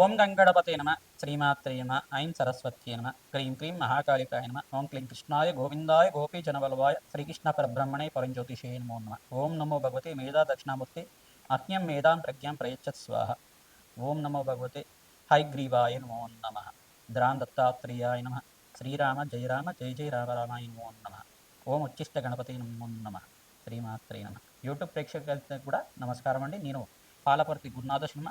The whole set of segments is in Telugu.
ఓం గంగణపతే నమ. శ్రీమాత్రే నమ. ఐం సరస్వత్యే నమ. క్రీం క్రీం మహాకాళికాయ నమ. ఓం క్లీం కృష్ణాయ గోవిందాయ గోపీజనవల్వాయ శ్రీకృష్ణ పరబ్రహ్మణే పరంజ్యోతిషే నమో నమ. ఓం నమో భగవతే మేధా దక్షిణామూర్తి అజ్ఞం మేధాం ప్రజ్ఞాం ప్రయచ్చత్ స్వాహ. ఓం నమో భగవతే హైగ్రీవాయ నమో నమ. ద్రాం దత్తాత్రేయాయ నమ. శ్రీరామ జయ రామ జయ జయ రామరామాయ నమో నమ. ఓం ఉచ్చిష్ట గణపతి నమో నమ. శ్రీమాత్రే నమ. యూట్యూబ్ ప్రేక్షకులకు కూడా నమస్కారం అండి. నేను పాలపర్తి గురునాథ శర్మ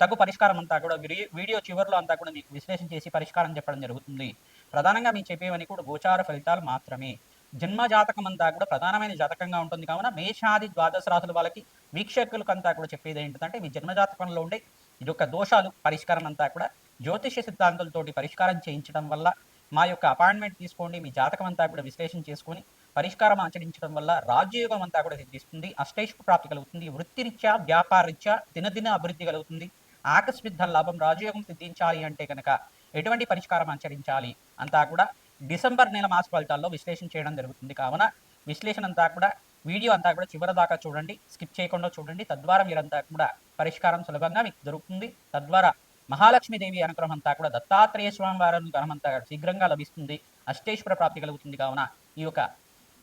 తగు పరిష్కారం అంతా కూడా వీడియో చివరిలో అంతా కూడా మీకు విశ్లేషణ చేసి పరిష్కారం చెప్పడం జరుగుతుంది. ప్రధానంగా మీకు చెప్పేవని కూడా గోచార ఫలితాలు మాత్రమే. జన్మ జాతకం అంతా కూడా ప్రధానమైన జాతకంగా ఉంటుంది. కావున మేషాది ద్వాదశ రాసుల వాళ్ళకి వీక్షకులకు అంతా కూడా చెప్పేది ఏంటంటే మీ జన్మ జాతకంలో ఉండే ఇది యొక్క దోషాలు పరిష్కారం అంతా కూడా జ్యోతిష సిద్ధాంతాలతోటి పరిష్కారం చేయించడం వల్ల మా యొక్క అపాయింట్మెంట్ తీసుకోండి మీ జాతకం అంతా కూడా విశ్లేషణ చేసుకొని పరిష్కారం ఆచరించడం వల్ల రాజ్యయోగం అంతా కూడా సిద్ధిస్తుంది అష్టైష్ ప్రాప్తి కలుగుతుంది వృత్తిరీత్యా వ్యాపారరీత్యా దినదిన అభివృద్ధి కలుగుతుంది. ఆకస్మిక ధన లాభం రాజయోగం సిద్ధించాలి అంటే కనుక ఎటువంటి పరిష్కారం ఆచరించాలి అంతా కూడా డిసెంబర్ నెల మాస ఫలితాల్లో విశ్లేషణ చేయడం జరుగుతుంది. కావున విశ్లేషణ అంతా కూడా వీడియో అంతా కూడా చివరి దాకా చూడండి స్కిప్ చేయకుండా చూడండి. తద్వారా మీరంతా కూడా పరిష్కారం సులభంగా మీకు దొరుకుతుంది. తద్వారా మహాలక్ష్మీదేవి అనుగ్రహం అంతా కూడా దత్తాత్రేయ స్వామి వారి అనుగ్రహం అంతా శీఘ్రంగా లభిస్తుంది. అష్టేశ్వర ప్రాప్తి కలుగుతుంది. కావున ఈ యొక్క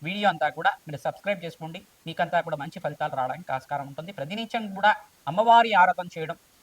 వీడియో అంతా కూడా మీరు సబ్స్క్రైబ్ చేసుకోండి. మీకంతా కూడా మంచి ఫలితాలు రావడానికి ఆస్కారం ఉంటుంది. ప్రతినిత్యం కూడా అమ్మవారి ఆరాధన చేయడం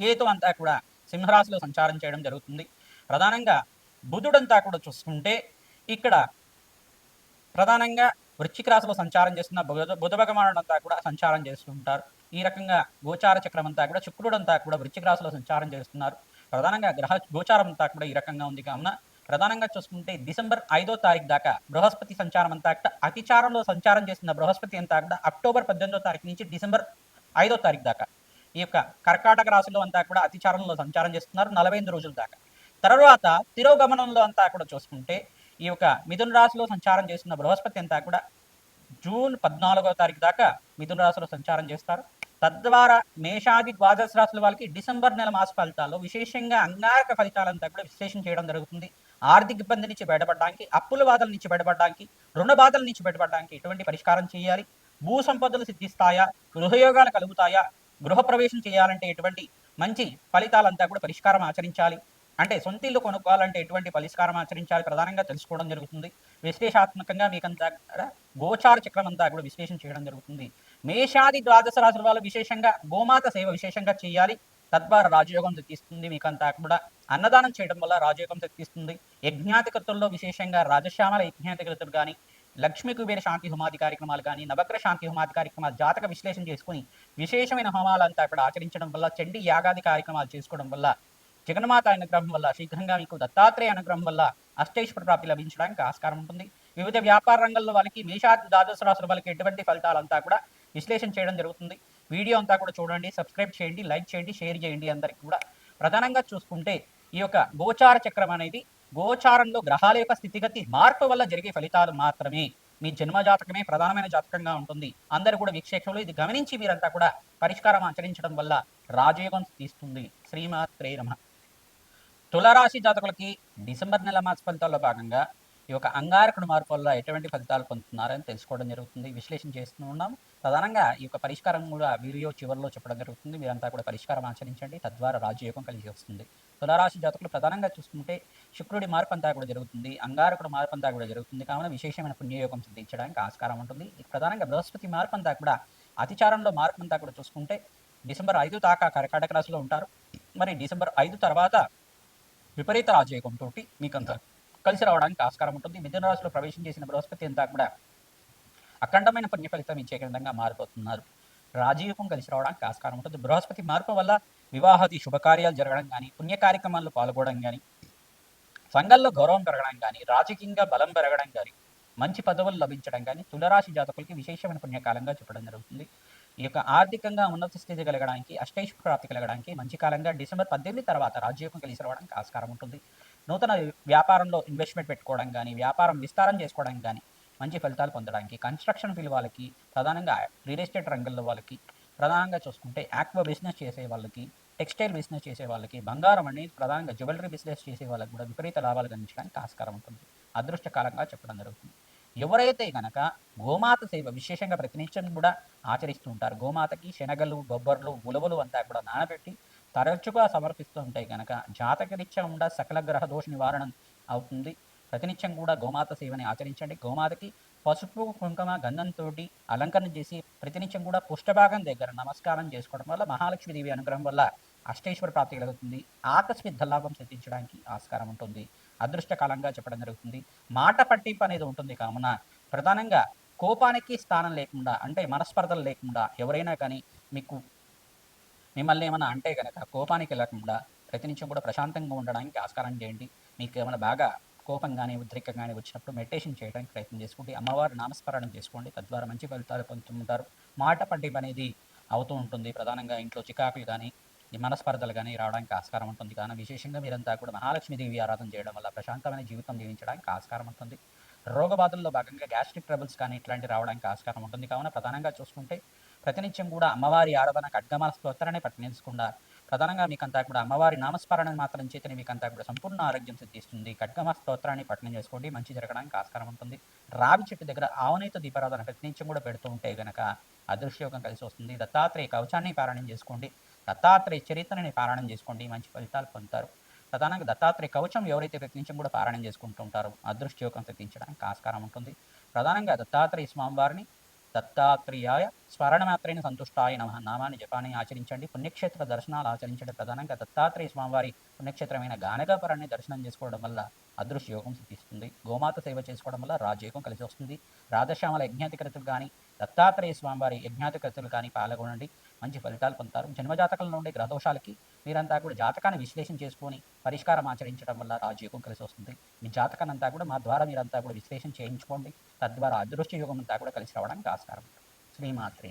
కేతు అంతా కూడా సింహరాశిలో సంచారం చేయడం జరుగుతుంది. ప్రధానంగా బుధుడంతా కూడా చూసుకుంటే ఇక్కడ ప్రధానంగా వృశ్చిక రాశిలో సంచారం చేస్తున్న బుధ బుధ కూడా సంచారం చేస్తుంటారు ఈ రకంగా గోచార చక్రం అంతా కూడా శుక్రుడంతా కూడా వృశ్చిక రాశిలో సంచారం చేస్తున్నారు. ప్రధానంగా గ్రహ గోచారం అంతా కూడా ఈ రకంగా ఉంది కావున ప్రధానంగా చూసుకుంటే డిసెంబర్ ఐదో తారీఖు దాకా బృహస్పతి సంచారం అంతా కూడా అతిచారంలో సంచారం చేస్తున్న బృహస్పతి అంతా కూడా అక్టోబర్ పద్దెనిమిదో తారీఖు నుంచి డిసెంబర్ ఐదో తారీఖు దాకా ఈ యొక్క కర్కాటక రాశిలో అంతా కూడా అతిచారంలో సంచారం చేస్తున్నారు నలభై ఎనిమిది రోజుల దాకా. తర్వాత తిరోగమనంలో అంతా కూడా చూసుకుంటే ఈ యొక్క మిథున రాశిలో సంచారం చేస్తున్న బృహస్పతి అంతా కూడా జూన్ పద్నాలుగో తారీఖు దాకా మిథున రాశిలో సంచారం చేస్తారు. తద్వారా మేషాది ద్వాదశ రాశుల వాళ్ళకి డిసెంబర్ నెల మాస ఫలితాల్లో విశేషంగా అంగారక ఫలితాలంతా కూడా విశ్లేషణ చేయడం జరుగుతుంది. ఆర్థిక ఇబ్బంది నుంచి బయటపడడానికి అప్పుల బాధల నుంచి బయటపడడానికి రుణ బాధల నుంచి బయటపడడానికి ఎటువంటి పరిష్కారం చేయాలి? భూ సంపదలు సిద్ధిస్తాయా? గృహయోగాలు కలుగుతాయా? గృహప్రవేశం చేయాలంటే ఎటువంటి మంచి ఫలితాలంతా కూడా పరిష్కారం ఆచరించాలి. అంటే సొంత ఇల్లు కొనుక్కోవాలంటే ఎటువంటి పరిష్కారం ఆచరించాలి ప్రధానంగా తెలుసుకోవడం జరుగుతుంది. విశ్లేషాత్మకంగా మీకంతా కూడా గోచార చక్రం అంతా కూడా విశ్లేషణ చేయడం జరుగుతుంది. మేషాది ద్వాదశ రాశుల వాళ్ళు విశేషంగా గోమాత సేవ విశేషంగా చేయాలి. తద్వారా రాజయోగం తెప్పిస్తుంది. మీకంతా కూడా అన్నదానం చేయడం వల్ల రాజయోగం తెప్పిస్తుంది. యజ్ఞాతికృతుల్లో విశేషంగా రాజశ్యామల యజ్ఞాతికృతులు కానీ లక్ష్మీ కుబేర శాంతి హోమాది కార్యక్రమాలు కానీ నవగ్రహ శాంతి హోమాది కార్యక్రమాలు జాతక విశ్లేషణ చేసుకుని విశేషమైన హోమాలంతా ఇక్కడ ఆచరించడం వల్ల చండీ యాగాది కార్యక్రమాలు చేసుకోవడం వల్ల జగన్మాత అనుగ్రహం వల్ల శీఘ్రంగా మీకు దత్తాత్రేయ అనుగ్రహం వల్ల అష్టైశ్వర ప్రాప్తి లభించడానికి ఆస్కారం ఉంటుంది. వివిధ వ్యాపార రంగంలో వాళ్ళకి మేషాది ద్వాదశ రాశుల వాళ్ళకి ఎటువంటి ఫలితాలంతా కూడా విశ్లేషణ చేయడం జరుగుతుంది. వీడియో అంతా కూడా చూడండి సబ్స్క్రైబ్ చేయండి లైక్ చేయండి షేర్ చేయండి అందరికి కూడా. ప్రధానంగా చూసుకుంటే ఈ యొక్క గోచార చక్రం అనేది గోచారంలో గ్రహాల యొక్క స్థితిగతి మార్పు వల్ల జరిగే ఫలితాలు మాత్రమే. మీ జన్మ జాతకమే ప్రధానమైన జాతకంగా ఉంటుంది. అందరూ కూడా వీక్షకులు ఇది గమనించి మీరంతా కూడా పరిష్కారం ఆచరించడం వల్ల రాజయోగం తీస్తుంది. శ్రీమాత్రే నమ. తులరాశి జాతకులకి డిసెంబర్ నెల మాస ఫలితాల్లో భాగంగా ఈ యొక్క అంగారకుడు మార్పు వల్ల ఎటువంటి ఫలితాలు పొందుతున్నారని తెలుసుకోవడం జరుగుతుంది. విశ్లేషణ చేస్తూ ఉన్నాం ప్రధానంగా ఈ యొక్క పరిష్కారం కూడా వీడియో చివరిలో చెప్పడం జరుగుతుంది. మీరంతా కూడా పరిష్కారం ఆచరించండి. తద్వారా రాజయోగం కలిగి వస్తుంది. తులారాశి జాతకులు ప్రధానంగా చూసుకుంటే శుక్రుడి మార్పంతా కూడా జరుగుతుంది. అంగారకుడు మార్పంతా కూడా జరుగుతుంది. కావున విశేషమైన పుణ్యయోగం సిద్ధించడానికి ఆస్కారం ఉంటుంది. ప్రధానంగా బృహస్పతి మార్పంతా కూడా అతిచారంలో మార్పు అంతా కూడా చూసుకుంటే డిసెంబర్ ఐదు దాకా కర్కాటక రాశిలో ఉంటారు. మరి డిసెంబర్ ఐదు తర్వాత విపరీత రాజయోగంతో మీకు అంత కలిసి రావడానికి ఆస్కారం ఉంటుంది. మిథున రాశిలో ప్రవేశం చేసిన బృహస్పతి అంతా కూడా అఖండమైన పుణ్య ఫలితం ఇచ్చే విధంగా మారిపోతున్నారు. రాజయోగం కలిసి రావడానికి ఆస్కారం ఉంటుంది. బృహస్పతి మార్పు వల్ల వివాహాది శుభకార్యాలు జరగడం కానీ పుణ్య కార్యక్రమాల్లో పాల్గొనడం కానీ సంఘంలో గౌరవం పెరగడం కానీ రాజకీయంగా బలం పెరగడం కానీ మంచి పదవులు లభించడం కానీ తులరాశి జాతకులకి విశేషమైన పుణ్యకాలంగా చెప్పడం జరుగుతుంది. ఈ యొక్క ఆర్థికంగా ఉన్నత స్థితి కలగడానికి అష్టైష్ ప్రాప్తి కలగడానికి మంచి కాలంగా డిసెంబర్ పద్దెనిమిది తర్వాత రాజ్యోగం కలిసి రావడానికి ఆస్కారం ఉంటుంది. నూతన వ్యాపారంలో ఇన్వెస్ట్మెంట్ పెట్టుకోవడం కానీ వ్యాపారం విస్తారం చేసుకోవడం కానీ మంచి ఫలితాలు పొందడానికి కన్స్ట్రక్షన్ ఫీల్డ్ వాళ్ళకి ప్రధానంగా రియల్ ఎస్టేట్ రంగంలో వాళ్ళకి ప్రధానంగా చూసుకుంటే ఆక్వా బిజినెస్ చేసే వాళ్ళకి టెక్స్టైల్ బిజినెస్ చేసే వాళ్ళకి బంగారం అనేది ప్రధానంగా జ్యువెలరీ బిజినెస్ చేసే వాళ్ళకి కూడా విపరీత లాభాలు గణించడానికి ఆస్కారం ఉంటుంది. అదృష్టకాలంగా చెప్పడం జరుగుతుంది. ఎవరైతే కనుక గోమాత సేవ విశేషంగా ప్రతినిత్యం కూడా ఆచరిస్తూ ఉంటారు గోమాతకి శనగలు బొబ్బర్లు ఉలవలు అంతా కూడా నానబెట్టి తరచుగా సమర్పిస్తూ ఉంటాయి కనుక జాతకరీత్యా ఉండ సకల గ్రహ దోష నివారణ అవుతుంది. ప్రతినిత్యం కూడా గోమాత సేవని ఆచరించండి. గోమాతకి పసుపు కుంకుమ గంధంతో అలంకరణ చేసి ప్రతినిత్యం కూడా పుష్టభాగం దగ్గర నమస్కారం చేసుకోవడం వల్ల మహాలక్ష్మీదేవి అనుగ్రహం వల్ల అష్టేశ్వర ప్రాప్తి కలుగుతుంది. ఆకస్మిక ధనలాభం సిద్ధించడానికి ఆస్కారం ఉంటుంది. అదృష్టకాలంగా చెప్పడం జరుగుతుంది. మాట పట్టింపు అనేది ఉంటుంది కావున ప్రధానంగా కోపానికి స్థానం లేకుండా అంటే మనస్పర్ధలు లేకుండా ఎవరైనా కానీ మీకు మిమ్మల్ని ఏమైనా అంటే కనుక కోపానికి లేకుండా ప్రతినిత్యం కూడా ప్రశాంతంగా ఉండడానికి ఆస్కారం చేయండి. మీకు ఏమైనా బాగా కోపం కానీ ఉద్రిక్తం కానీ వచ్చినప్పుడు మెడిటేషన్ చేయడానికి ప్రయత్నం చేసుకోండి. అమ్మవారి నామస్మరణం చేసుకోండి. తద్వారా మంచి ఫలితాలు పొందుతుంటారు. మాట పట్టింపు అనేది అవుతూ ఉంటుంది. ప్రధానంగా ఇంట్లో చికాకులు కానీ ఈ మనస్పర్ధలు కానీ రావడానికి ఆస్కారం ఉంటుంది. కానీ విశేషంగా మీరంతా కూడా మహాలక్ష్మీదేవి ఆరాధన చేయడం వల్ల ప్రశాంతమైన జీవితం జీవించడానికి ఆస్కారం ఉంటుంది. రోగబాధల్లో భాగంగా గ్యాస్ట్రిక్ ట్రబుల్స్ కానీ ఇట్లాంటి రావడానికి ఆస్కారం ఉంటుంది. కావున ప్రధానంగా చూసుకుంటే ప్రతినిత్యం కూడా అమ్మవారి ఆరాధన ఖడ్గమాల స్తోత్రాన్ని పట్టించకుండా ప్రధానంగా మీకంతా కూడా అమ్మవారి నామస్మరణ మాత్రం చేతనే మీకంతా కూడా సంపూర్ణ ఆరోగ్యం సిద్ధిస్తుంది. ఖడ్గమ స్తోత్రాన్ని పట్టణం చేసుకోండి. మంచి జరగడానికి ఆస్కారం ఉంటుంది. రావి చెట్టు దగ్గర ఆవనేత దీపారాధన ప్రతినిత్యం కూడా పెడుతూ ఉంటే గనక అదృష్టయోగం కలిసి వస్తుంది. దత్తాత్రేయ కవచాన్ని పారాయణం చేసుకోండి. దత్తాత్రేయ చరిత్రని పారాయణం చేసుకోండి. మంచి ఫలితాలు పొందుతారు. ప్రధానంగా దత్తాత్రేయ కవచం ఎవరైతే ప్రతినిత్యం కూడా పారాయణం చేసుకుంటూ ఉంటారో అదృష్టయోగం సిద్ధించడానికి ఆస్కారం ఉంటుంది. ప్రధానంగా దత్తాత్రేయ స్వామివారిని దత్తాత్రేయాయ స్మరణమాత్రైన సంతుష్టాయ నమ. నామాన్ని జపాన్ని ఆచరించండి. పుణ్యక్షేత్ర దర్శనాలు ఆచరించండి ప్రధానంగా దత్తాత్రేయ స్వామివారి పుణ్యక్షేత్రమైన గానకాపురాన్ని దర్శనం చేసుకోవడం వల్ల అదృశ్య యోగం సిద్ధిస్తుంది. గోమాత సేవ చేసుకోవడం వల్ల రాజయోగం కలిసి వస్తుంది. రాధశ్యామల యజ్ఞాతికృతులు కానీ దత్తాత్రేయ స్వామివారి యజ్ఞాతికృతులు కానీ పాల్గొనండి. మంచి ఫలితాలు పొందుతారు. జన్మజాతకుల నుండి గ్రహదోషాలకి మీరంతా కూడా జాతకాన్ని విశ్లేషణ చేసుకొని పరిష్కారం ఆచరించడం వల్ల రాజయోగం కలిసి వస్తుంది. మీ జాతకాన్ని అంతా కూడా మా ద్వారా మీరంతా కూడా విశ్లేషణ చేయించుకోండి. తద్వారా అదృష్ట యోగం అంతా కూడా కలిసి రావడానికి ఆస్కారం శ్రీమాత్రి శ్రీమాత్రే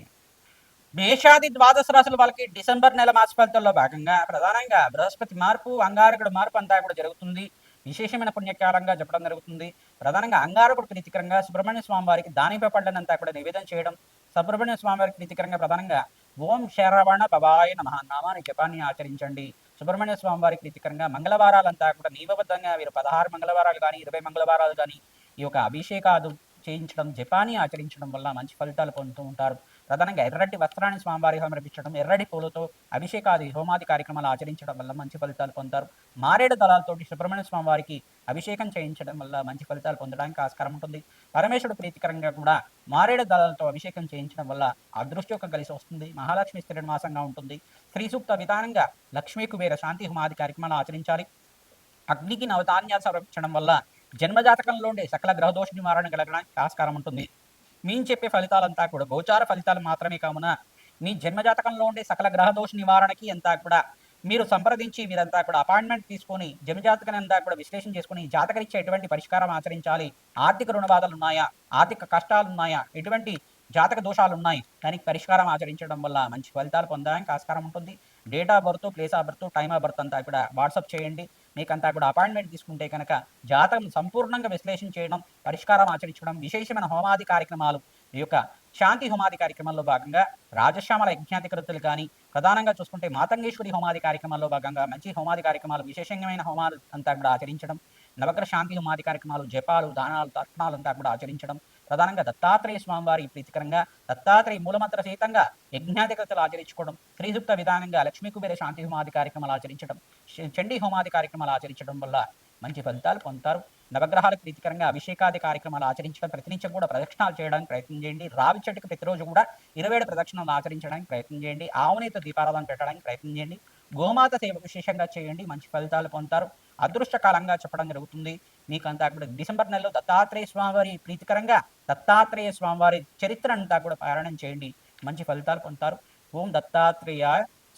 మేషాది ద్వాదశ రాశుల వాళ్ళకి డిసెంబర్ నెల మాస ఫలితాల్లో భాగంగా ప్రధానంగా బృహస్పతి మార్పు అంగారకుడు మార్పు అంతా కూడా జరుగుతుంది. విశేషమైన పుణ్యకాలంగా చెప్పడం జరుగుతుంది. ప్రధానంగా అంగారకుడు ప్రీతికరంగా సుబ్రహ్మణ్య స్వామి వారికి దానిపై పళ్ళనంతా కూడా నివేదన చేయడం సుబ్రహ్మణ్య స్వామి వారికి ప్రీతికరంగా ప్రధానంగా ఓం శరవణ భవాయ నమ. నామాని జపాన్ని ఆచరించండి. సుబ్రహ్మణ్య స్వామి వారికి ప్రీతికరంగా మంగళవారాలంతా కూడా నియమబద్ధంగా వీరు పదహారు మంగళవారాలు కానీ ఇరవై మంగళవారాలు కానీ ఈ యొక్క అభిషేకాదు చేయించడం జపాన్ని ఆచరించడం వల్ల మంచి ఫలితాలు పొందుతూ ఉంటారు. ప్రధానంగా ఎర్రటి వస్త్రాన్ని స్వామివారి సమర్పించడం ఎర్రటి పూలతో అభిషేకాది హోమాది కార్యక్రమాలు ఆచరించడం వల్ల మంచి ఫలితాలు పొందుతారు మారేడు దళాలతోటి సుబ్రహ్మణ్య స్వామి వారికి అభిషేకం చేయించడం వల్ల మంచి ఫలితాలు పొందడానికి ఆస్కారం ఉంటుంది. పరమేశ్వరుడు ప్రీతికరంగా కూడా మారేడు దళాలతో అభిషేకం చేయించడం వల్ల అదృష్టం కలిసి వస్తుంది. మహాలక్ష్మి స్థిర మాసంగా ఉంటుంది. శ్రీ సూక్త విధానంగా లక్ష్మీ కుబేర శాంతి హోమాది కార్యక్రమాలు ఆచరించాలి. అగ్నికి నవధాన్యాలు సమర్పించడం వల్ల జన్మజాతకంలో ఉండే సకల గ్రహదోష నివారణ కలగడానికి ఆస్కారం ఉంటుంది. మేము చెప్పే ఫలితాలంతా కూడా గోచార ఫలితాలు మాత్రమే కావున మీ జన్మజాతకంలో ఉండే సకల గ్రహదోష నివారణకి అంతా కూడా మీరు సంప్రదించి మీరంతా కూడా అపాయింట్మెంట్ తీసుకొని జన్మజాతకం అంతా కూడా విశ్లేషణ చేసుకుని జాతకరీత్యా ఎటువంటి పరిష్కారం ఆచరించాలి ఆర్థిక రుణ ఉన్నాయా ఆర్థిక కష్టాలు ఉన్నాయా ఎటువంటి జాతక దోషాలు ఉన్నాయి దానికి పరిష్కారం ఆచరించడం వల్ల మంచి ఫలితాలు పొందడానికి ఆస్కారం ఉంటుంది. Date of birth place of birth time of birth అంతా కూడా వాట్సాప్ చేయండి. మీకంతా కూడా అపాయింట్మెంట్ తీసుకుంటే కనుక జాతకం సంపూర్ణంగా విశ్లేషణ చేయడం పరిష్కారం ఆచరించడం విశేషమైన హోమాది కార్యక్రమాలు ఈ యొక్క శాంతి హోమాది కార్యక్రమంలో భాగంగా రాజశ్యామల యజ్ఞాధికృతులు కానీ ప్రధానంగా చూసుకుంటే మాతంగేశ్వరి హోమాది కార్యక్రమాల్లో భాగంగా మంచి హోమాది కార్యక్రమాలు విశేషమైన హోమాలు అంతా కూడా ఆచరించడం నవగ్రహ శాంతి హోమాది కార్యక్రమాలు జపాలు దానాలు తర్పణాలు అంతా కూడా ఆచరించడం ప్రధానంగా దత్తాత్రేయ స్వామివారి ప్రీతికరంగా దత్తాత్రేయ మూలమంత్ర సహితంగా యజ్ఞాధికతలు ఆచరించుకోవడం శ్రీయుక్త విధానంగా లక్ష్మీ కుబేర శాంతి హోమాది కార్యక్రమాలు ఆచరించడం చండీ హోమాది కార్యక్రమాలు ఆచరించడం వల్ల మంచి ఫలితాలు పొందుతారు. నవగ్రహాలకు ప్రీతికరంగా అభిషేకాది కార్యక్రమాలు ఆచరించడం ప్రతినిత్యం కూడా ప్రదక్షిణాలు చేయడానికి ప్రయత్నం చేయండి. రావి చెట్టుకు ప్రతిరోజు కూడా ఇరవై ఏడు ప్రదక్షిణాలు ఆచరించడానికి ప్రయత్నం చేయండి. ఆవునేత దీపారాధన పెట్టడానికి ప్రయత్నం చేయండి. గోమాత సేవ విశేషంగా చేయండి. మంచి ఫలితాలు పొందుతారు. అదృష్టకాలంగా చెప్పడం జరుగుతుంది. మీకు అంతా కూడా డిసెంబర్ నెలలో దత్తాత్రేయ స్వామివారి ప్రీతికరంగా దత్తాత్రేయ స్వామివారి చరిత్ర అంతా కూడా పారాయణం చేయండి. మంచి ఫలితాలు పొందుతారు. ఓం దత్తాత్రేయ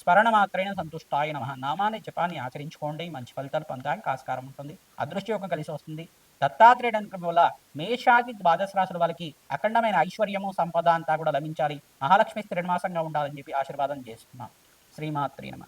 స్మరణ మాత్రమే సంతుష్టాయ నమ. నామాన్ని జపాన్ని ఆచరించుకోండి. మంచి ఫలితాలు పొందడానికి ఆస్కారం ఉంటుంది. అదృష్టయోగం కలిసి వస్తుంది. దత్తాత్రేయుడు అనుకోవడం వల్ల మేషాది ద్వాదశ రాశుల వాళ్ళకి అఖండమైన ఐశ్వర్యము సంపద అంతా కూడా లభించాలి. మహాలక్ష్మి శ్రీనివాసంగా ఉండాలని చెప్పి ఆశీర్వాదం చేస్తున్నాం. శ్రీమాత్రి నమ.